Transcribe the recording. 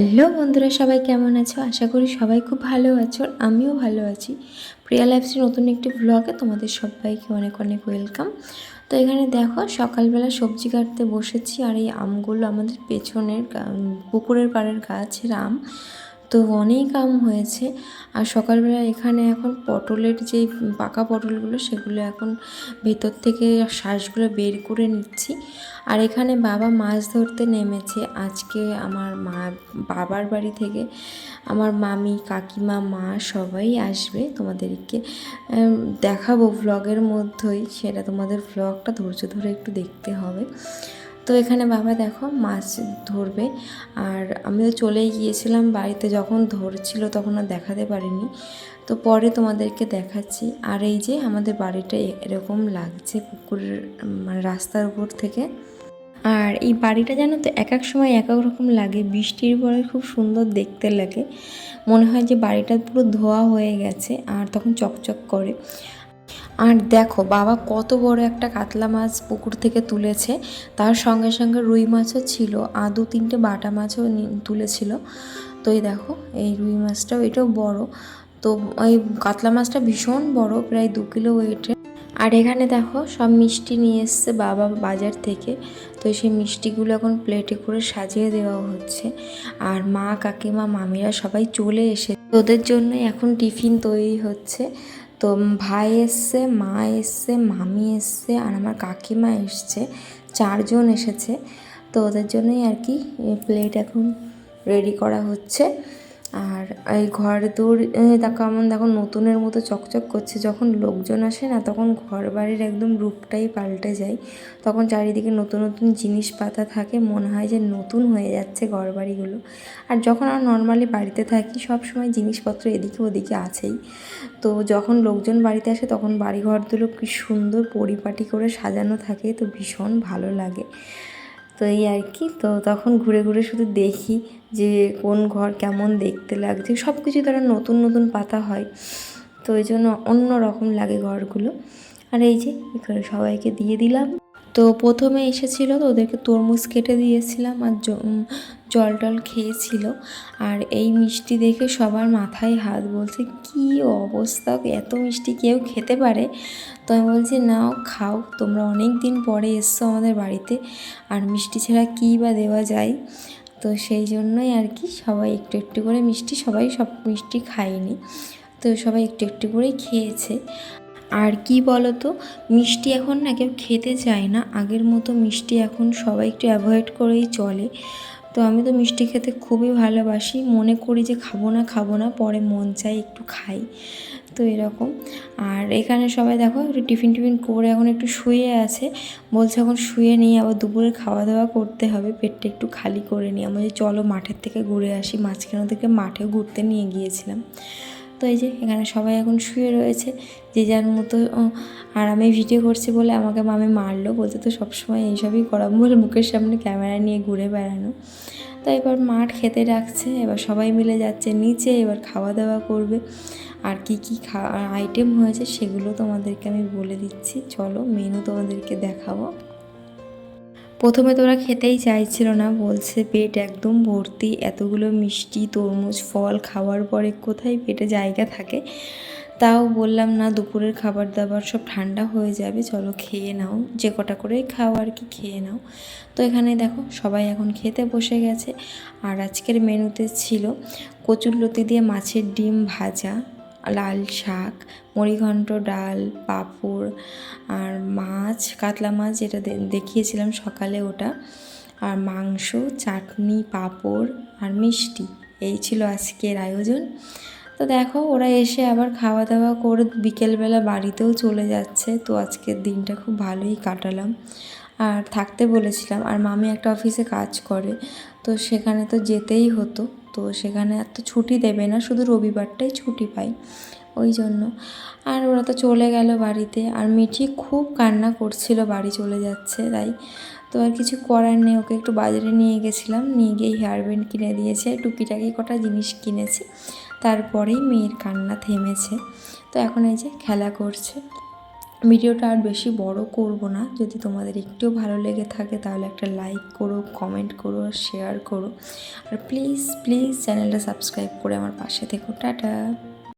Hello বন্ধুরা, সবাই কেমন আছো? আশা করি সবাই খুব ভালো আছো আর আমিও ভালো আছি। প্রিয়া লাইফসের নতুন একটি ব্লগে তোমাদের সবাইকে অনেক অনেক ওয়েলকাম তো এখানে দেখো, সকালবেলা সবজি কাটতে বসেছি আর এই আমগুলো আমাদের পেছনের পুকুরের পাড়ের গাছের আম। তো অনেক আম হয়েছে। আর সকালবেলা এখানে এখন পটলের যে পাকা পটলগুলো, সেগুলো এখন ভেতর থেকে শ্বাসগুলো বের করে নিচ্ছি। আর এখানে বাবা মাছ ধরতে নেমেছে। আজকে আমার মা, বাবার বাড়ি থেকে আমার মামি, কাকিমা, মা সবাই আসবে তোমাদেরকে দেখাবো ভ্লগের মধ্যেই। সেটা তোমাদের ভ্লগটা ধৈর্য ধরে একটু দেখতে হবে। তো এখানে বাবা দেখো মাছ ধরবে। আর আমি তো চলেই গিয়েছিলাম বাড়িতে, যখন ধরছিল তখন আর দেখাতে পারিনি। তো পরে তোমাদেরকে দেখাচ্ছি। আর এই যে আমাদের বাড়িটা এরকম লাগছে পুকুরের মানে রাস্তার উপর থেকে। আর এই বাড়িটা জানো তো, এক এক সময় এক এক রকম লাগে। বৃষ্টির পরে খুব সুন্দর দেখতে লাগে। মনে হয় যে বাড়িটা পুরো ধোয়া হয়ে গেছে, আর তখন চকচক করে। আর দেখো, বাবা কত বড় একটা কাতলা মাছ পুকুর থেকে তুলেছে। তার সঙ্গে সঙ্গে রুই মাছও ছিল, আর দু তিনটে বাটা মাছও তুলেছিল। তো এই দেখো, এই রুই মাছটাও, এটাও বড়। তো ওই কাতলা মাছটা ভীষণ বড়, প্রায় দু কিলো ওয়েটের আর এখানে দেখো, সব মিষ্টি নিয়ে এসছে বাবা বাজার থেকে। তো সেই মিষ্টিগুলো এখন প্লেটে করে সাজিয়ে দেওয়া হচ্ছে। আর মা কাকিমা, মামিরা সবাই চলে এসে, ওদের জন্য এখন টিফিন তৈরি হচ্ছে। তো ভাই এসছে, মা এসছে, মামি এসছে আর আমার কাকিমা এসছে। চারজন এসেছে। তো ওদের জন্যই আর কি প্লেট এখন রেডি করা হচ্ছে। আর এই ঘর দেখো এমন দেখো নতুনের মতো চকচক করছে, যখন লোকজন আসে না তখন ঘর বাড়ির একদম রূপটাই পাল্টে যায়। তখন চারিদিকে নতুন নতুন জিনিস পাতা থাকে, মনে হয় যে নতুন হয়ে যাচ্ছে ঘর বাড়িগুলো আর যখন আমরা নর্মালি বাড়িতে থাকি, সব সময় জিনিসপত্র এদিকে ওদিকে আছেই। তো যখন লোকজন বাড়িতে আসে, তখন বাড়িঘরগুলো কি সুন্দর পরিপাটি করে সাজানো থাকে, তো ভীষণ ভালো লাগে। তো এই আর কি। তো তখন ঘুরে ঘুরে শুধু দেখি যে কোন ঘর কেমন দেখতে লাগছে। সব কিছু তারা নতুন নতুন পাতা হয়। তো ওই জন্য অন্য রকম লাগে ঘরগুলো। আর এই যে সবাইকে দিয়ে দিলাম। তো প্রথমে এসেছিল তো ওদেরকে তরমুজ কেটে দিয়েছিলাম আর জল টল খেয়েছিল। আর এই মিষ্টি দেখে সবার মাথায় হাত বলছে, কি অবস্থা? এত মিষ্টি কেউ খেতে পারে? তো আমি বলছি, নাও, খাও। তোমরা অনেক দিন পরে এসছো আমাদের বাড়িতে। আর মিষ্টি ছাড়া কী বা দেওয়া যায়? তো সেই জন্যই আর কি সবাই একটু একটু করে মিষ্টি, সবাই সব মিষ্টি খায়নি। তো সবাই একটু একটু করেই খেয়েছে। আর কি বলো তো মিষ্টি এখন না কেউ খেতে চায় না। আগের মতো মিষ্টি এখন সবাই একটু অ্যাভয়েড করেই চলে। তো আমি তো মিষ্টি খেতে খুবই ভালোবাসি। মনে করি যে খাব না খাব না, পরে মন চাই একটু খাই। তো এরকম। আর এখানে সবাই দেখো একটু টিফিন টিফিন করে এখন একটু শুয়ে আছে। বলছে এখন শুয়ে নিয়ে আবার দুপুরে খাওয়া দাওয়া করতে হবে। পেটটা একটু খালি করে নিই। আমি চলো মাঠের থেকে ঘুরে আসি। মাঝখানে থেকে মাঠে ঘুরতে নিয়ে গিয়েছিলাম। তো এই যে এখানে সবাই এখন শুয়ে রয়েছে যে যার মতো আহ, আর আমি ভিডিও করছি বলে আমাকে মামি মারলো বলতে তো সবসময় এইসবই করাম বলে মুখের সামনে ক্যামেরা নিয়ে ঘুরে বেড়ানো। তো এবার মাঠ খেতে রাখছে এবার সবাই মিলে যাচ্ছে নিচে এবার খাওয়া দাওয়া করবে। আর কি কি খা আইটেম হয়েছে সেগুলো তোমাদেরকে আমি বলে দিচ্ছি। চলো মেনু তোমাদেরকে দেখাবো। প্রথমে তো ওরা খেতেই চাইছিল না, বলছে পেট একদম ভর্তি, এতগুলো মিষ্টি, তরমুজ, ফল খাওয়ার পরে কোথায় পেটে জায়গা থাকে? তাও বললাম, না, দুপুরের খাবার দাবার সব ঠান্ডা হয়ে যাবে, চলো খেয়ে নাও, যে কটা করেই খাও আর কি, খেয়ে নাও। তো এখানে দেখো, সবাই এখন খেতে বসে গেছে। আর আজকের মেনুতে ছিল কচুরলতি দিয়ে মাছের ডিম ভাজা লাল শাক, মুড়িঘণ্ট ডাল, পাঁপড় আর মাছ, কাতলা মাছ যেটা দেখিয়েছিলাম সকালে ওটা। আর মাংস, চাটনি, পাঁপড় আর মিষ্টি, এই ছিল আজকের আয়োজন। তো দেখো, ওরা এসে আবার খাওয়া দাওয়া করে বিকেলবেলা বাড়িতেও চলে যাচ্ছে। তো আজকের দিনটা খুব ভালোই কাটালাম। আর থাকতে বলেছিলাম, আর মামি একটা অফিসে কাজ করে, তো সেখানে তো যেতেই হতো। তো সেখানে আর তো ছুটি দেবে না, শুধু রবিবারটাই ছুটি পাই ওই জন্য। আর ওরা তো চলে গেল বাড়িতে। আর মিঠি খুব কান্না করছিল, বাড়ি চলে যাচ্ছে, তাই তো আর কিছু করার নেই। ওকে একটু বাজারে নিয়ে গেছিলাম, নিয়ে গিয়ে হেয়ার ব্যান্ড কিনে দিয়েছে। টুকিটাকি কটা জিনিস কিনেছি। তারপরেই মেয়ের কান্না থেমেছে। তো এখন এই যে খেলা করছে। ভিডিওটা আর বেশি বড় করব না। যদি তোমাদের একটু ভালো লেগে থাকে তাহলে একটা লাইক করো কমেন্ট করো শেয়ার করো। আর প্লিজ প্লিজ চ্যানেলটা সাবস্ক্রাইব করে আমার পাশে থেকো। টাটা!